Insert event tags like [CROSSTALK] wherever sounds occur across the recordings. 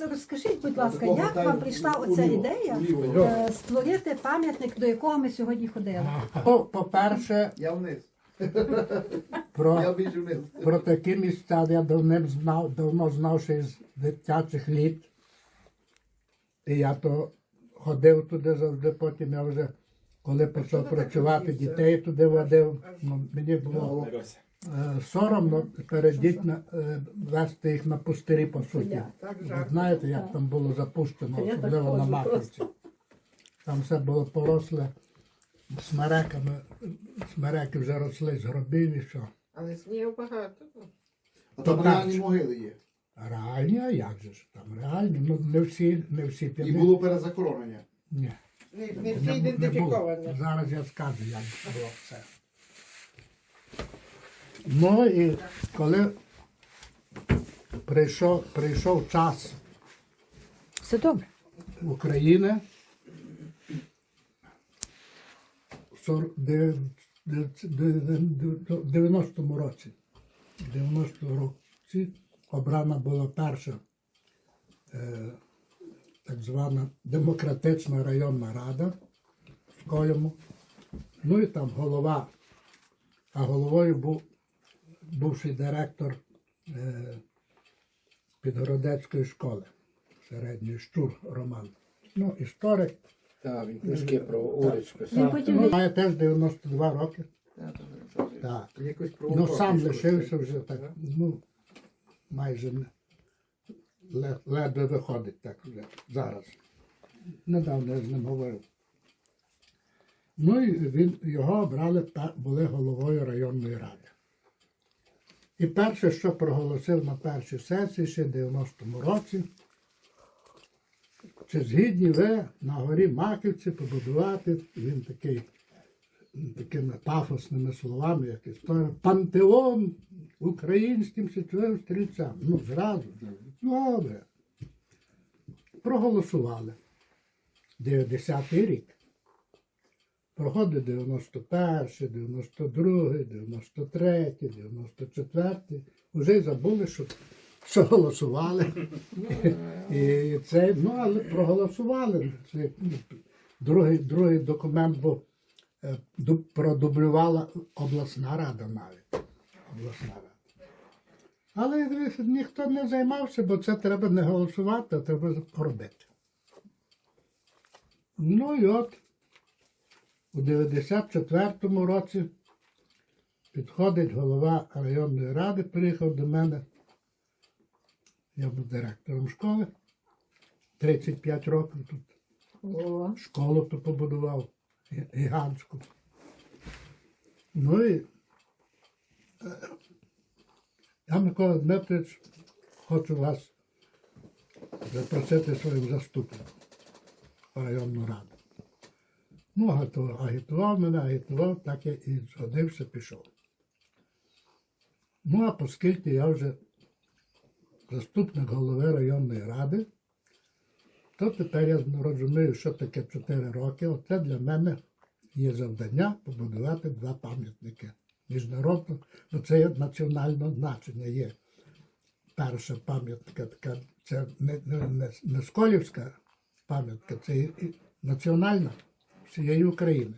розкажіть, будь ласка, як вам прийшла оця ідея е, створити пам'ятник, до якого ми сьогодні ходили? Ну, по-перше, Я вниз. Я про, вниз. про такі місця я давним знав, давно знав ще з дитячих літ. І я то ходив туди завжди, потім я вже, коли почав працювати, дітей туди водив. Ну, мені було соромно перед дітьми е, вести їх на пустирі, по суті. Ви знаєте, як там було запущено, особливо на Маківці. Там все було поросле смереками, смереки вже росли з гробів і що. Але снігу багато. А там реальні могили є. Реальні, а як же ж там реальні? Ну не всі, не всі І було перезахоронення. Ні. Не, не всі ідентифіковані. Зараз я скажу, як було все. Ну і коли прийшов, прийшов час Все добре. України в сор- де- де- де- де- в 90-му році. В 90-му році обрана була перша е, так звана демократична районна рада в Школяму. Ну і там голова, а головою був бувший директор е, Підгородецької школи середньої Щур Роман. Ну, історик. Так, він книжки про Орич писав. Він потім Ну, має теж 92 роки. Не. Так. Якось про Ну Урок сам пішов, лишився вже так, ну, майже не, ле- ледве виходить так вже зараз. Недавно я з ним говорив. Ну і він, його обрали, та- були головою районної ради. І перше, що проголосив на першій сесії ще в 90-му році, чи згідні ви на горі Маківці побудувати, він такий такими пафосними словами, як історія, пантеон українським січовим стрільцям. Ну, зразу. Добре. Проголосували. 90-й рік. Проходить 91, 92, 93, 94. Уже й забули, що, що голосували. І це, ну, але проголосували. Це, ну, другий, другий документ був е, продублювала обласна рада навіть. Обласна рада. Але ніхто не займався, бо це треба не голосувати, а треба робити. Ну і от у 94-му році підходить голова районної ради, приїхав до мене. Я був директором школи. 35 років тут О, школу то побудував гігантську. Ну і е, я, Микола Дмитрович, хочу вас запросити своїм заступником в районну раду. Ну, агітував, мене, агітував, так я і згодився, пішов. Ну, а оскільки я вже заступник голови районної ради, то тепер я розумію, що таке 4 роки. Оце для мене є завдання побудувати два пам'ятники. Міжнародно, ну це є національне значення. Є перша пам'ятка, така, це не, не, не, не Сколівська пам'ятка, це національна всієї України.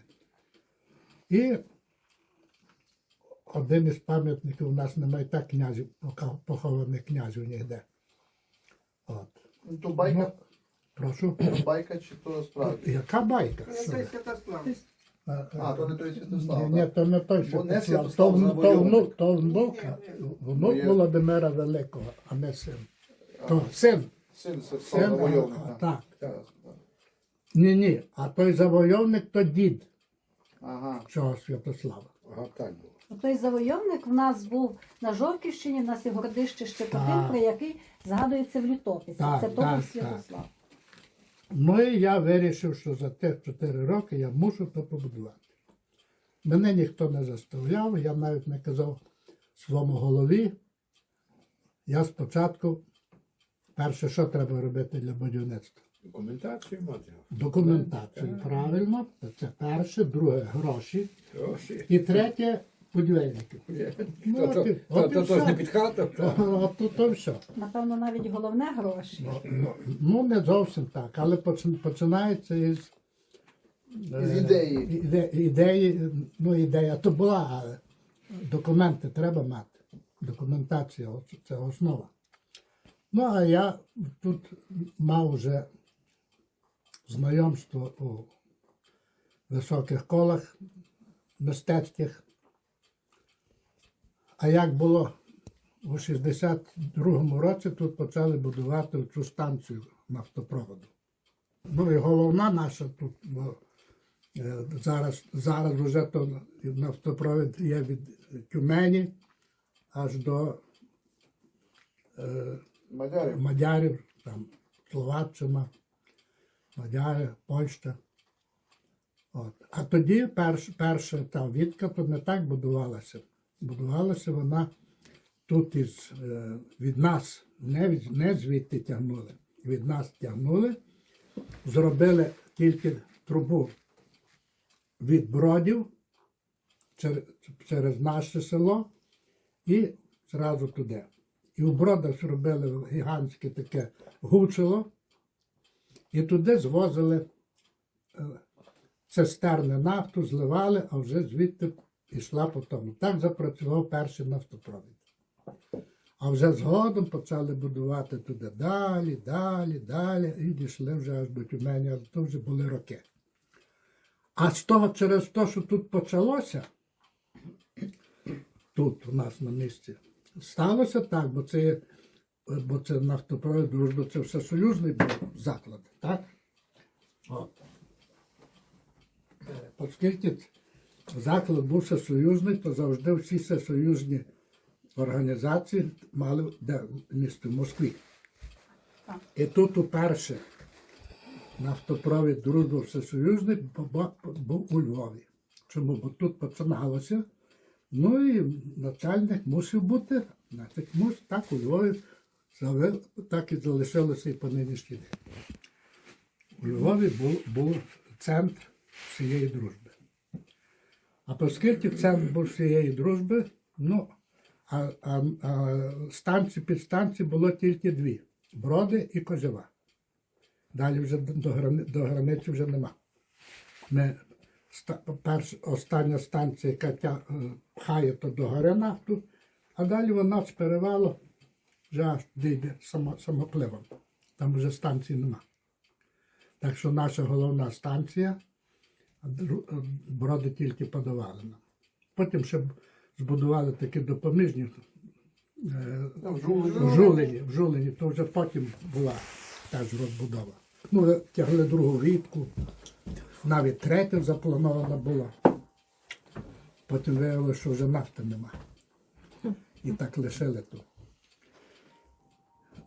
І один із пам'ятників у нас немає так князів, похованих князів ніде. От. Ну, То байка, Ну, прошу. то байка чи то справді? Яка байка? Це? Святослав. А, то не той Святослав. Ні, ні, то не той Святослав, то, то, внук, то внук, внук Володимира Великого, а не син. То син. Син Святослав Син, завойовник. а, так. Ні, ні, а той завойовник то дід Ага. цього Святослава. Ага, так було. той завойовник в нас був на Жовківщині, в нас є городище Щепотин, Так. про який згадується в літописі. Так, Це так. Святослав. Ну і я вирішив, що за тих 4 роки я мушу то побудувати. Мене ніхто не заставляв, я навіть не казав своєму голові. Я спочатку, перше, що треба робити для будівництва? Документацію мати. Документацію, правильно, це перше, друге гроші. Гроші. І третє будівельників. Ну, То- то- от і- от і То то ж не під хату. От то, то все. Напевно, навіть головне гроші. Ну, ну, ну, не зовсім так, але почин- починається із, е, Із ідеї. іде- ідеї. Ну, ідея то була, але документи треба мати. Документація це основа. Ну, а я тут мав вже знайомство у високих колах мистецьких. А як було у 62-му році тут почали будувати цю станцію нафтопроводу. Ну і головна наша тут, бо е, зараз, зараз вже то нафтопровід є від Тюмені аж до е, Мадярів. Мадярів, там Словаччина, Мадяри, Польща. От. А тоді перш, перша та відка то не так будувалася. Будувалася вона тут із, е, від нас, не, не звідти тягнули. Від нас тягнули, зробили тільки трубу від бродів через, через наше село і зразу туди. І у бродах зробили гігантське таке гучило, і туди звозили е, цистерни нафту, зливали, а вже звідти пішла по тому. Так запрацював перший нафтопровід. А вже згодом почали будувати туди далі, далі, далі, і дійшли вже аж до Тюмені, але то вже були роки. А з того через те, що тут почалося, тут у нас на місці, сталося так, бо це, бо це нафтопровід дружби, це всесоюзний був заклад, так? От. Е, Оскільки заклад був всесоюзний, то завжди всі всесоюзні організації мали де місто в Москві. І тут уперше нафтопровід дружби всесоюзний бу- був у Львові. Чому? Бо тут починалося. Ну і начальник мусив бути, значить, мус, так у Львові так і залишилося і по нинішній день. У Львові був, був центр всієї дружби. А оскільки центр був всієї дружби, ну, а, а, а станції, підстанції було тільки дві: Броди і Козява. Далі вже до, грани, до границі вже нема. Ми, ста, перш, остання станція, яка тя, е, пхає то до гори нафту, а далі вона з перевалу вже аж дійде само, самопливом. Там вже станції нема. Так що наша головна станція, броди тільки подавали нам. Потім ще збудували такі допоміжні е, в Жулені. в Жулені, в Жулені, то вже потім була теж розбудова. Ну, тягли другу рідку, навіть третя запланована була. Потім виявилося, що вже нафти нема. І так лишили тут.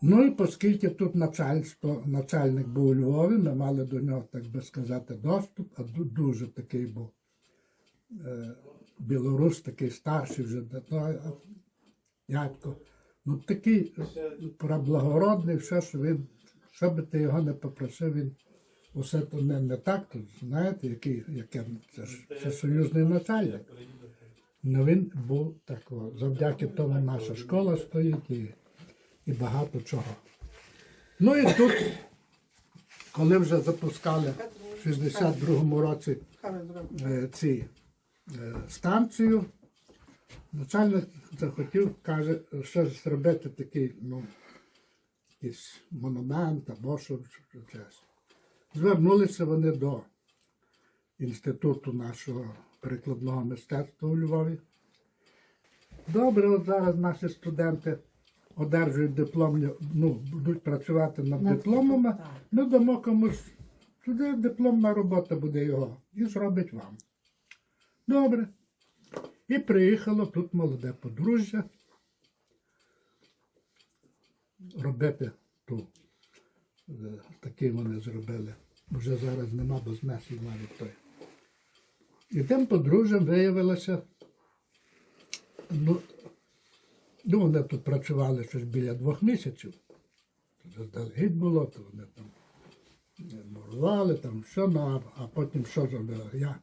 Ну і оскільки тут начальство, начальник був у Львові, ми мали до нього, так би сказати, доступ, а дуже такий був е, білорус, такий старший вже дядько. Ну такий праблагородний, все, що він, що би ти його не попросив, він усе то не, не так, то знаєте, який, яке, це ж це союзний начальник. Ну він був такого. Завдяки тому наша школа стоїть і, і багато чого. Ну і тут, коли вже запускали в 62-му році е, ці е, станцію, начальник захотів, каже, що зробити такий, ну, монумент або що щось. Звернулися вони до інституту нашого прикладного мистецтва у Львові. Добре, от зараз наші студенти одержують дипломні, ну, будуть працювати над дипломами. Ми дамо комусь туди дипломна робота буде його і зробить вам. Добре. І приїхало тут молоде подружжя робити ту. е, Такий вони зробили. Вже зараз нема, бо знесли навіть той. І тим подружжям виявилося, ну, ну вони тут працювали щось біля двох місяців. Заздалегідь було, то вони там мурували, там що, ну, а, потім що зробили? Я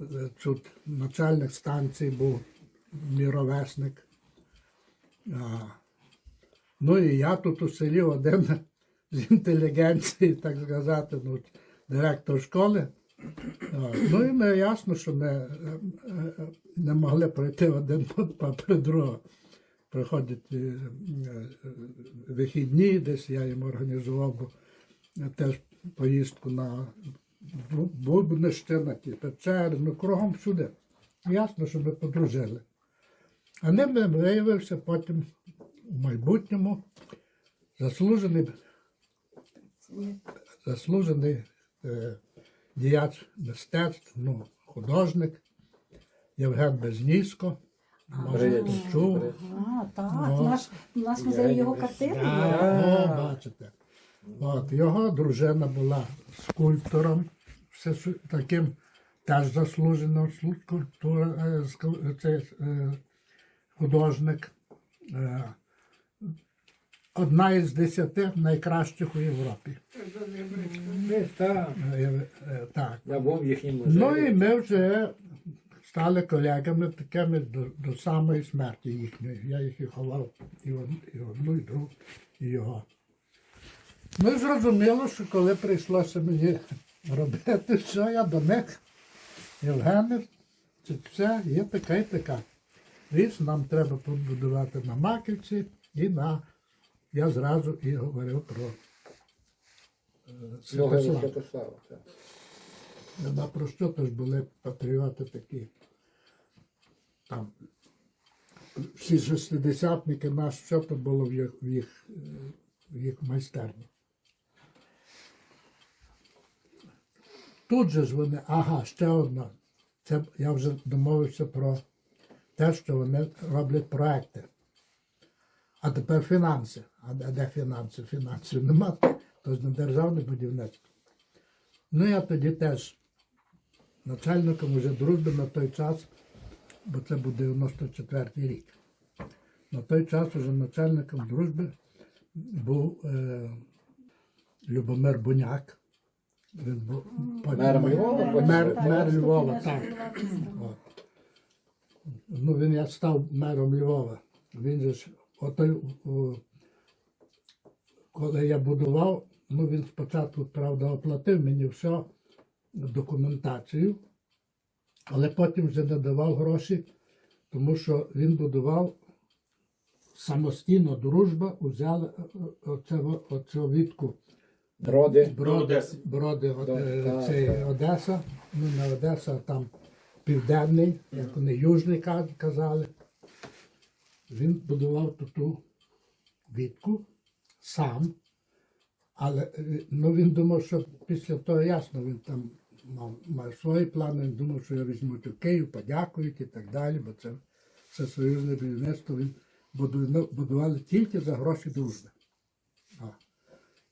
е, тут начальник станції був мій ровесник. А, ну і я тут у селі один з інтелігенції, так сказати, ну, директор школи. Ну і ми ясно, що ми е, е, не могли пройти один попри другого. Приходять е, е, вихідні, десь я їм організував е, теж поїздку на Бу- Бубнище, ті кругом всюди. Ясно, що ми подружили. А ним виявився потім у майбутньому заслужений, заслужений е, діяч мистецтв, ну, художник Євген Безнісько. Може, Привіт. чув. А, так, Ну, наш, наш музей його картини. є. А, О, бачите. От, його дружина була скульптором, все су- таким теж заслуженим скульптура, е, це, е, художник. Е, Одна із десяти найкращих у Європі. Десь так. Е, е, Так. Я був в їхньому музеї. Ну і ми вже стали колегами такими до, до самої смерті їхньої. Я їх і ховав і, од- і одну, і другу, і його. Ну і зрозуміло, що коли прийшлося мені [LAUGHS] робити все, я до них, Євгене, це все є така і така. Річ нам треба побудувати на Маківці і на. Я зразу і говорив про е. Святослава. про що то ж були патріоти такі. Там всі шестидесятники наш, що то було в їх, в їх, в їх майстерні. Тут же ж вони, ага, ще одна. Це я вже домовився про те, що вони роблять проекти. А тепер фінанси. А де, фінанси? Фінансів нема, то ж не державне будівництво. Ну, я тоді теж начальником уже дружби на той час, бо це був 94-й рік. На той час уже начальником дружби був е, Любомир Буняк. Він був Мером Львова, Мер, мер Львова, так. От. Ну, він я став мером Львова. Він же ж, отой, о, коли я будував, ну він спочатку, правда, оплатив мені все, документацію, але потім вже не давав гроші, тому що він будував самостійно дружба, взяла е, оцю відку Броди. Броди. Броди, Од- Так, е, так, це. Одеса, ну не Одеса, а там Південний, як вони Южний казали. Він будував ту відку сам, але е, ну, він думав, що після того ясно, він там мав, мав свої плани, він думав, що я візьму у Київ, подякують і так далі, бо це все союзне будівництво він будували, будували тільки за гроші дружби. А.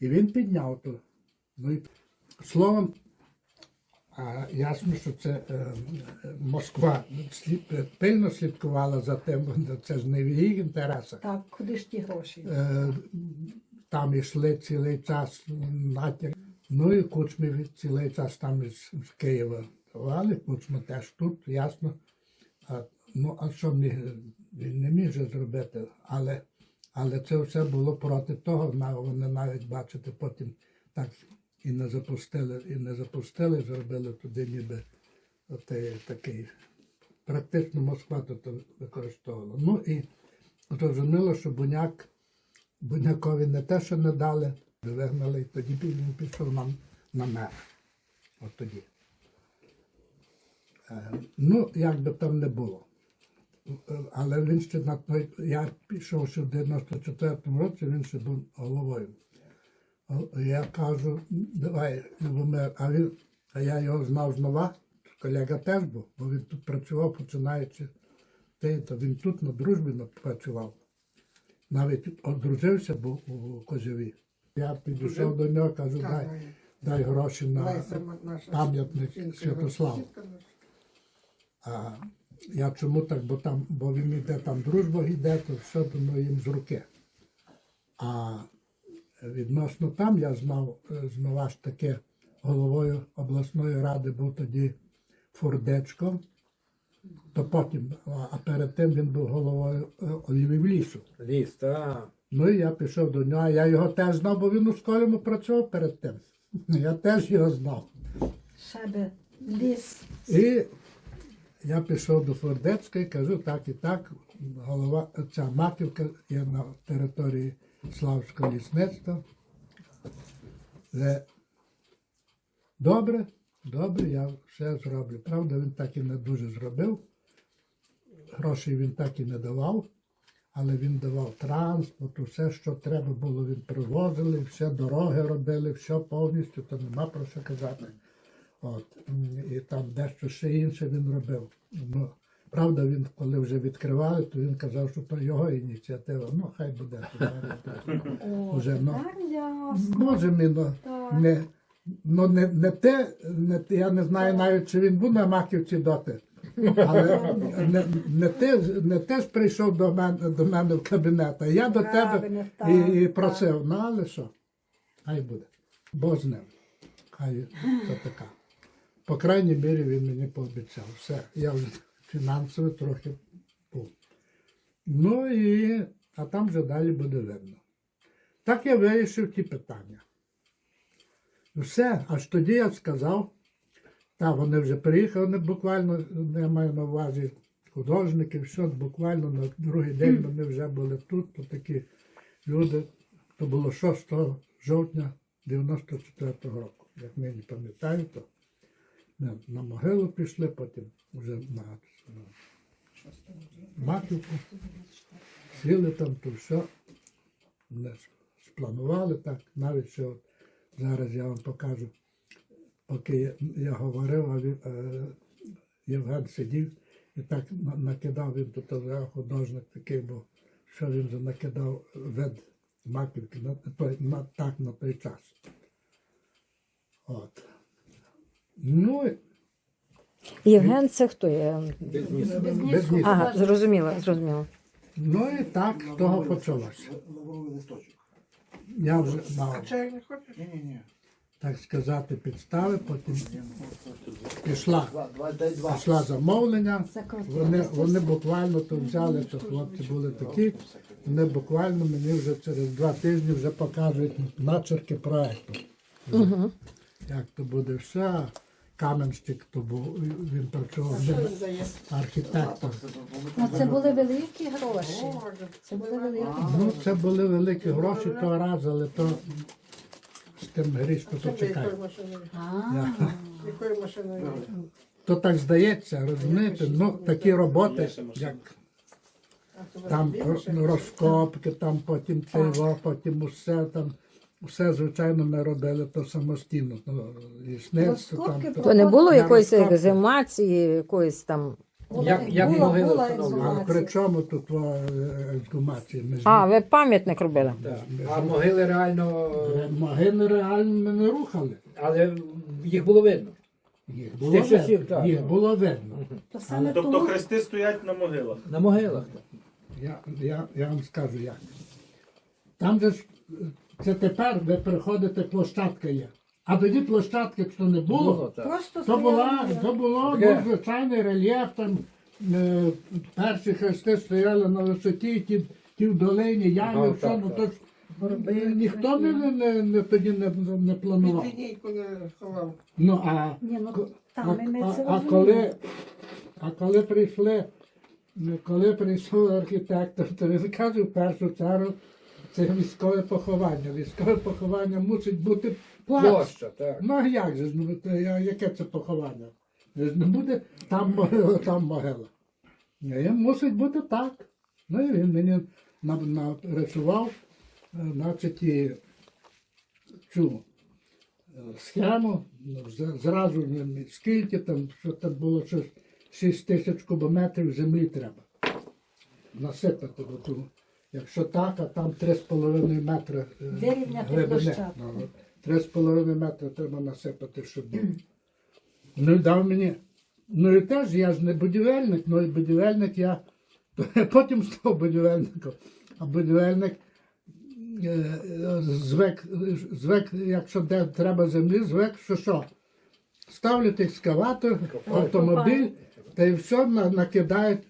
І він підняв то. Ну, і, словом, а, ясно, що це е, Москва слід, пильно слідкувала за тим, бо [LAUGHS] це ж не в їх інтересах. Так, куди ж ті гроші? Е, там йшли цілий час натяк. Ну і кучми цілий час там із, з Києва давали, кучма теж тут, ясно. А, ну, а що міг, він не міг же зробити, але, але це все було проти того, вони навіть бачите, потім так і не запустили, і не запустили, зробили туди ніби отей, такий. Практично Москва тут використовувала. Ну і зрозуміло, що Буняк Бунякові не те, що не дали, вигнали, тоді він пішов нам на мер. От тоді. Ну, як би там не було. Але він ще на той, я пішов ще в 94-му році, він ще був головою. Я кажу, давай, Любомир, а він, а я його знав знова, колега теж був, бо він тут працював, починаючи, то він тут на дружбі працював. Навіть одружився був у Козьові. Я підійшов до нього, кажу, дай, дай гроші на пам'ятник Святославу. А я чому так, бо там, бо він іде там дружба йде, то все думаю їм з руки. А відносно там я знав е, знову ж таки головою обласної ради був тоді фурдечком, то потім, а а перед тим він був головою е, Львів лісу. Ліс, так. Ну і я пішов до нього, а я його теж знав, бо він у школі працював перед тим. [LAUGHS] Я теж його знав. Ще ліс. І я пішов до Фордецька і кажу, так і так, голова, ця маківка є на території Славського лісництва. Добре, добре, я все зроблю. Правда, він так і не дуже зробив. Грошей він так і не давав, але він давав транспорт, все, що треба було, він привозили, все дороги робили, все повністю, то нема про що казати. От, і там дещо ще інше він робив. Ну, правда, він, коли вже відкривали, то він казав, що то його ініціатива. Ну, хай буде. Уже, ну. Може, ми, ну, не, ну, не, не те, не, те- я не знаю навіть, чи він був на Маківці доти. Але не, не, ти, не ти ж прийшов до мене, до мене в кабінет, а я до тебе так, і, і так. просив. Ну, але що? Хай буде. Бог з ним. Хай це така. По крайній мірі він мені пообіцяв. Все, я вже фінансово трохи був. Ну і, а там вже далі буде видно. Так я вирішив ті питання. Все, аж тоді я сказав, та вони вже приїхали, буквально, я маю на увазі художники, все, буквально на другий день вони вже були тут, то такі люди, то було 6 жовтня 94-го року. Як нині пам'ятаю, то ми на могилу пішли, потім вже на, Маківку, сіли там, то все. Ж спланували так, навіть що от зараз я вам покажу, поки я, я говорив, а він, е, Євген сидів і так накидав він тут вже художник такий був, що він вже накидав вид маківки на той, на, так на той час. От. Ну, Євген, це хто є? Нічого. ніс. Ага, зрозуміло, зрозуміло. ну і так з того почалося. Я вже мав, Чай не хочеш? Ні, ні, ні. Так сказати, підстави, потім пішла, пішла замовлення. Вони, вони буквально то взяли, то хлопці були такі, вони буквально мені вже через два тижні вже покажуть начерки проекту. Угу. Як то буде все. Каменщик то був, він працював архітектор. Ну, це були великі гроші. Це були великі Ну, це були великі гроші того разу, але то з тим грішко то чекай. А, Якою машиною? То так здається, розумієте, ну такі роботи, як там розкопки, там потім пиво, потім усе там. Все, звичайно, ми робили то самостійно. Ну, там, Розкопки то- То не було якоїсь розкопки. екземації, якоїсь там. Як- як була- могили була встановлювали? Але ексгумація. при чому тут е, ексгумації? Ми ж А, ви пам'ятник робили? Так. А могили реально, не- могили реально ми не рухали. але їх було видно. Їх було тих часів, видно. так. Їх було видно. То саме Тобто тому хрести стоять на могилах. На могилах. Я, я, я вам скажу як. Там же ж е, це тепер, ви приходите, площадка є. А тоді площадки то не було. Було, так. просто То була, то було Таке. ну, звичайний рельєф, там е, перші хрести стояли на висоті, ті, ті в долині, ями, Ага, все, так, ну так. то ж е, ніхто не, не, не, тоді не, не планував. Під лінійку не ховав. Ну, а, Ні, ну, ко- там а, і ми а, це а розуміємо. коли, а коли прийшли, ну, коли прийшов архітектор, то він каже в першу чергу, це військове поховання. Військове поховання мусить бути. Площа, так. Ну а як же ну, то я- яке це поховання? Ж Не буде там могила, [LAUGHS] там могила. Ні, мусить бути так. Ну і він мені на- нарисував, е, значить, і цю е, схему, ну, з- зразу скільки там, що там було щось 6 тисяч кубометрів землі треба. Насипати бо ту. Якщо так, а там 3,5 метри е, глибини. площадку. Ну, 3,5 метри треба насипати, щоб було. Ну і дав мені. Ну і теж я ж не будівельник, ну і будівельник я [LAUGHS] потім став будівельником. А будівельник е, звик, звик, якщо де треба землі, звик, що що? ставлять екскаватор, автомобіль, та й все накидають.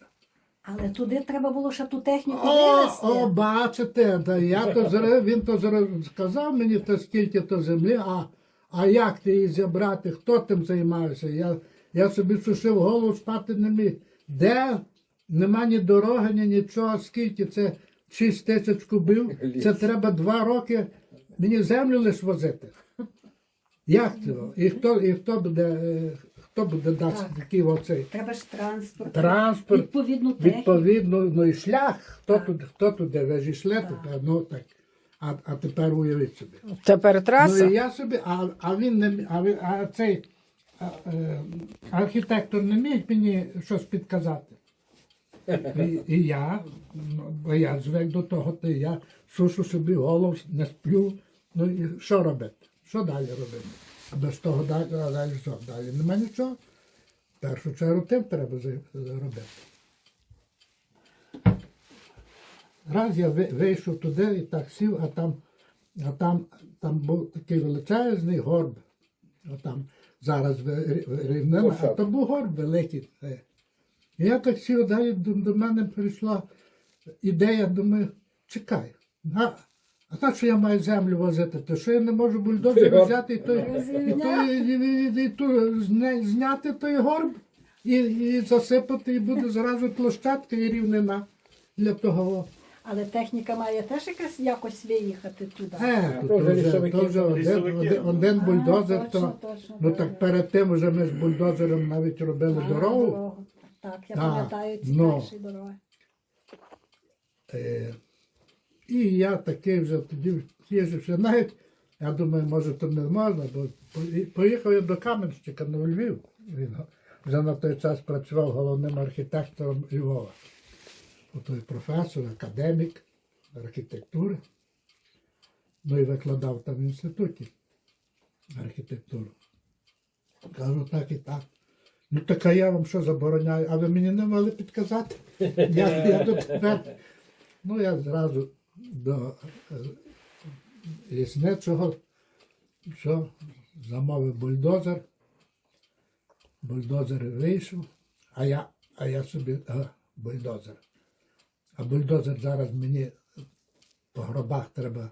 Але туди треба було ще ту техніку О, вивезти. о, бачите, та я то зра- він то зра- сказав мені, то скільки то землі, а, а як ти її зібрати, хто тим займався? Я, я собі сушив голову, спати не міг. Де? Нема ні дороги, ні нічого, скільки це 6 тисяч кубів, це треба два роки мені землю лиш возити. Як це? І хто, і хто буде, е, хто буде дасть Так. такий оцей Треба ж транспорт. транспорт? Відповідну техніку. Відповідно, ну і шлях. Хто Так. туди, хто туди, ви ж йшли туди, ну так. А, а тепер уявіть собі. Тепер Ну і я собі, а, а він не а, а цей а, е, архітектор не міг мені щось підказати. І, і я, ну, бо я звик до того, то я сушу собі голову, не сплю. Ну і що робити? Що далі робити? Без того далі, далі що? Далі нема нічого. В першу чергу тим треба за- робити. Раз я вийшов туди і так сів, а там, а там, там був такий величезний горб. А там зараз рівнина, а то був горб великий. Е. І я так сів, далі до, до мене прийшла ідея, думаю, чекай. А, а так, що я маю землю возити, то що я не можу бульдозер взяти і той, і той, і, і, і, той, зня- зняти той горб і, і засипати, і буде зразу площадка і рівнина для того. Але техніка має теж якась якось виїхати туди. Е, то то вже лісовики. то вже один, Лісовики. один, один А, бульдозер, точно, то, точно, ну так. перед тим вже ми з бульдозером навіть робили А, дорогу. Так, я Так, пам'ятаю ці ну. перші дороги. Е, і я такий вже тоді їжджався. Навіть, я думаю, може то не можна, бо поїхав я до Каменщика на Львів. Він вже на той час працював головним архітектором Львова. Той професор, академік архітектури. Ну і викладав там в інституті архітектуру. Кажу, так і так. Ну так а я вам що забороняю, а ви мені не могли підказати? Я, я до тепер. Ну, я зразу до е, лісничого, що замовив бульдозер. Бульдозер вийшов, а я, а я собі а, бульдозер. А бульдозер зараз мені по гробах треба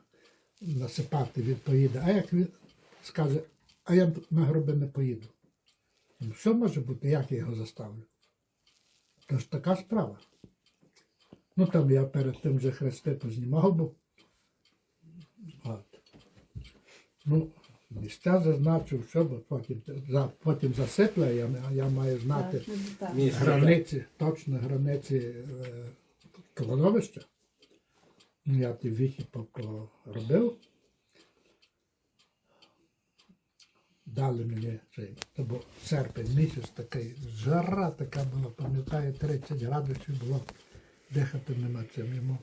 насипати, він поїде. А як він скаже, а я на гроби не поїду. Що може бути, як я його заставлю? Тож така справа. Ну там я перед тим же хрести познімав був. От. Ну, місця зазначив, що бо потім, за, потім засипля, я, я маю знати Так, ну, так. Границі, точно границі е, кладовища. Ну, я ті віхи по- поробив. Дали мені цей, то був серпень місяць такий, жара така була, пам'ятаю, 30 градусів було, дихати нема чим йому.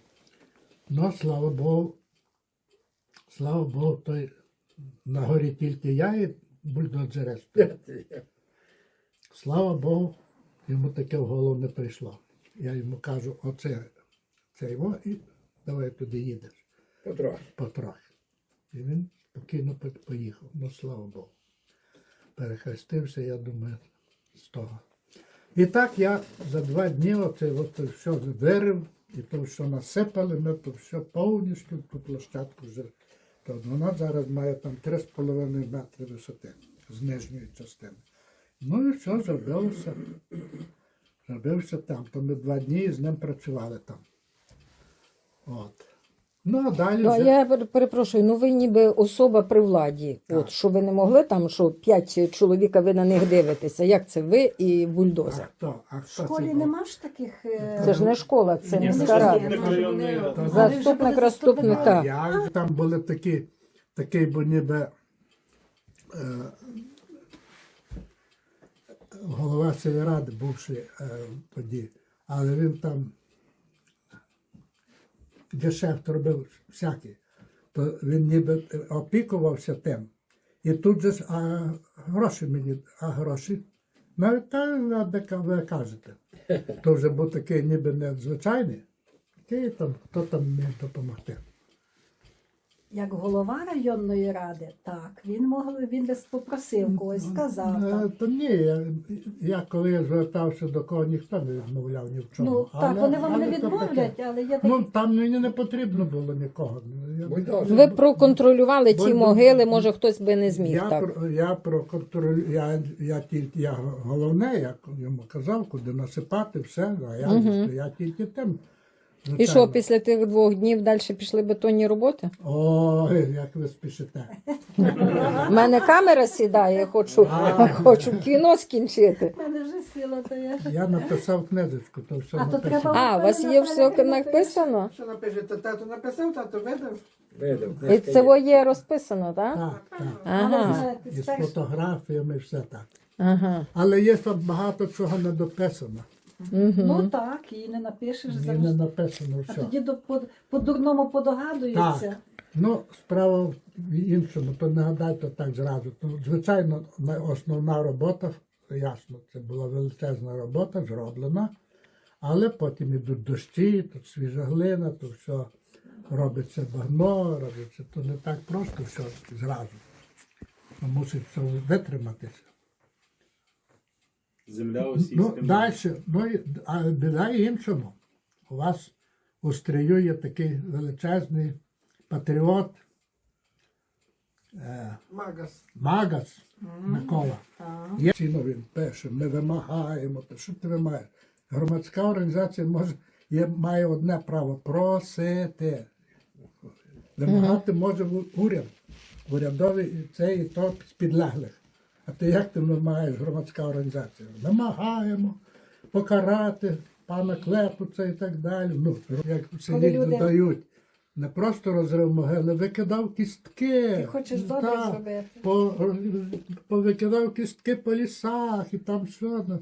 Ну, слава Богу, слава Богу, той на горі тільки я і бульдозерест. Слава Богу, йому таке в голову не прийшло. Я йому кажу, оце це його, і давай туди їдеш Потрохи. потрохи. І він спокійно поїхав. Ну, слава Богу. Перехрестився, я думаю, з того. І так я за два дні оце от все вирив, і то, що насипали, ми то все повністю ту площадку вже. То вона зараз має там 3,5 метри висоти з нижньої частини. Ну і все, зробилося. Зробився там. То ми два дні з ним працювали там. От. Ну, а далі Ну, а вже... я пер- перепрошую, ну ви ніби особа при владі. Так. От що ви не могли там, що п'ять чоловік, а ви на них дивитеся. Як це ви і А бульдозер? хто? А В хто це школі був? нема ж таких. е, Це ж не школа, це Ні, міська це рада. заступник районної ради. Заступник розступника. там були такі, такий, бо ніби е, голова сільради, бувший е, тоді, але він там гешефт робив всякий, то він ніби опікувався тим. І тут же а гроші мені, а гроші. Навіть та, де ви кажете. То вже був такий ніби незвичайний. Який там, хто там міг допомогти. Як голова районної ради, так, він мог, він десь попросив когось, сказав. Е. То ні, я, я коли я звертався до кого, ніхто не відмовляв ні в чому. Ну, так, вони вам але не то відмовлять, таке. але є Ну, там мені не потрібно було нікого. Я- Ви проконтролювали ті Бо- могили, може хтось би не зміг я, так. про- я проконтролюю, я, я тільки я головне, як йому казав, куди насипати все, а я, я тільки тим. І що, після тих двох днів далі пішли бетонні роботи? Ой, як ви спішите. У мене камера сідає, я хочу, хочу кіно скінчити. У мене вже сіла, то я. Я написав книжечку, то все А то треба- А, у вас є все написано? Що напишете? Тато написав, тато видав. Видав, І книжка це є. є розписано, так? Так, так. Ага. І з фотографіями, все так. Ага. Але є там багато чого не дописано. Ну Угу. так, і не напишеш Ні, зараз. не написано А все. тоді до, по, по-дурному подогадуються. Ну, справа в іншому, то не гадайте так зразу. Ну, звичайно, на- основна робота, ясно, це була величезна робота, зроблена, але потім ідуть дощі, тут свіжа глина, то все робиться багно, робиться, то не так просто все зразу. Ну, Мусить все витриматися. Земля Ну, російська. далі, ну, а біда іншому. У вас у стрію є такий величезний патріот е, Магас. Магас Микола. Є ціно він пише, ми вимагаємо. Що ти вимагаєш? Громадська організація може, є, має одне право просити. Вимагати може уряд. Урядовий і це і то з підлеглих. А ти як ти вимагаєш громадська організація? Вимагаємо покарати пана Клепуца і так далі. Ну, як селі люди- додають. Не просто розрив могили, викидав кістки. Ти хочеш добре Так зробити. по, повикидав кістки по лісах і там все. ну.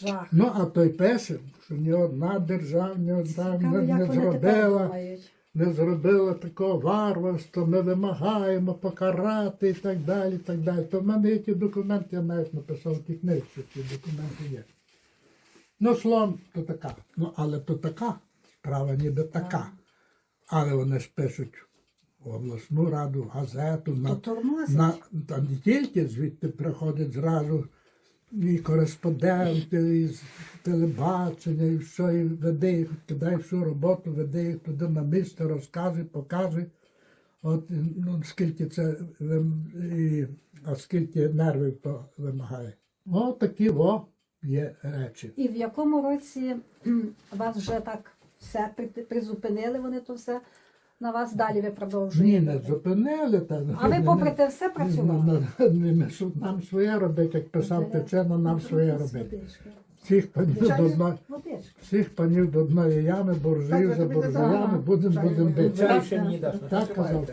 Жах. Ну, а той пише, що ні одна держава ні одна Цікаво, не, не тепер зробила, думають. Не зробила такого варварства, ми вимагаємо покарати і так далі. і так далі. То в мене є ті документи, я навіть написав в тій книжці, ті документи є. Ну, словом, то така. Ну, але то така, справа ніби така. Але вони ж пишуть в обласну раду, в газету, на, на, та не тільки звідти приходять зразу і кореспонденти, і телебачення, і все, і веде їх, кидає всю роботу, веде їх туди на місце, розказує, показує. От ну, скільки це і, а скільки нервів то вимагає. О, такі о є речі. І в якому році вас вже так все призупинили, вони то все на вас далі ви Ні, продовжуєте? не зупинили. Та, А ви не- попри те все працювали? Нам, нам своє робити, як писав Тичина, нам своє робити. Всіх панів до дна, всіх панів до одної ями, буржуїв за ви буржуями, будемо Так, будемо бити. Так казав.